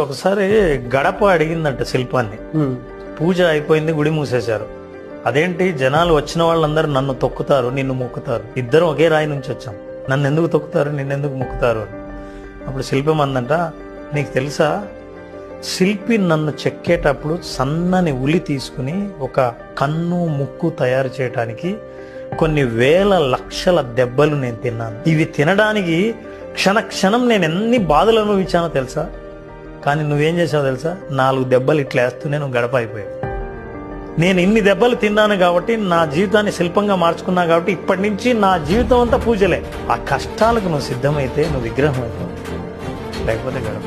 ఒకసారి గడప అడిగిందంట శిల్పాన్ని. పూజ అయిపోయింది గుడి మూసేశారు. అదేంటి జనాలు వచ్చిన వాళ్ళందరూ నన్ను తొక్కుతారు నిన్ను మొక్కుతారు. ఇద్దరం ఒకే రాయి నుంచి వచ్చాం. నన్ను ఎందుకు తొక్కుతారు నిన్ను ఎందుకు మొక్కుతారు అప్పుడు శిల్పం అందంట నీకు తెలుసా శిల్పి నన్ను చెక్కేటప్పుడు సన్నని ఉలి తీసుకుని ఒక కన్ను ముక్కు తయారు చేయడానికి కొన్ని వేల లక్షల దెబ్బలు నేను తిన్నాను. ఇవి తినడానికి క్షణ క్షణం నేను ఎన్ని బాధలు అనుభవించానో తెలుసా? కానీ నువ్వేం చేసావు తెలుసా? నాలుగు దెబ్బలు ఇట్లా వేస్తూనే నువ్వు గడప అయిపోయావు. నేను ఇన్ని దెబ్బలు తిన్నాను కాబట్టి నా జీవితాన్ని శిల్పంగా మార్చుకున్నా కాబట్టి ఇప్పటి నుంచి నా జీవితం అంతా పూజలే. ఆ కష్టాలకు నువ్వు సిద్ధమైతే నువ్వు విగ్రహం అవుతావు లేకపోతే గడప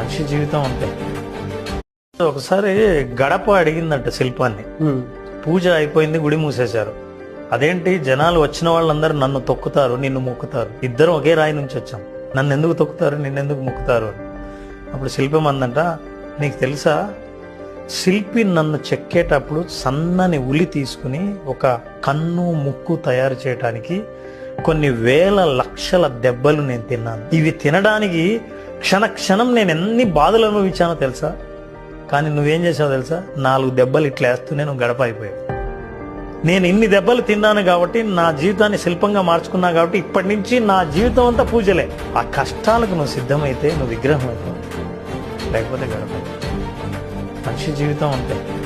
మనిషి జీవితం అంతే. ఒకసారి గడప అడిగిందంట శిల్పాన్ని. పూజ అయిపోయింది గుడి మూసేశారు. అదేంటి? జనాలు వచ్చిన వాళ్ళందరూ నన్ను తొక్కుతారు నిన్ను మొక్కుతారు. ఇద్దరం ఒకే రాయి నుంచి వచ్చాం. నన్ను ఎందుకు తొక్కుతారు నిన్ను ఎందుకు మొక్కుతారు? అని అప్పుడు శిల్పం అందంట. నీకు తెలుసా? శిల్పి నన్ను చెక్కేటప్పుడు సన్నని ఉలి తీసుకుని ఒక కన్ను ముక్కు తయారు చేయడానికి కొన్ని వేల లక్షల దెబ్బలు నేను తిన్నాను. ఇవి తినడానికి క్షణ క్షణం నేను ఎన్ని బాధలు అనుభవించానో తెలుసా? కానీ నువ్వేం చేసావు తెలుసా? నాలుగు దెబ్బలు ఇట్లా వేస్తూనే నువ్వు గడప అయిపోయావు నేను ఇన్ని దెబ్బలు తిన్నాను కాబట్టి నా జీవితాన్ని శిల్పంగా మార్చుకున్నా కాబట్టి ఇప్పటి నుంచి నా జీవితం అంతా పూజలే. ఆ కష్టాలకు నువ్వు సిద్ధమైతే నువ్వు విగ్రహం అవుతావు లేకపోతే గడప మనిషి జీవితం అంతే.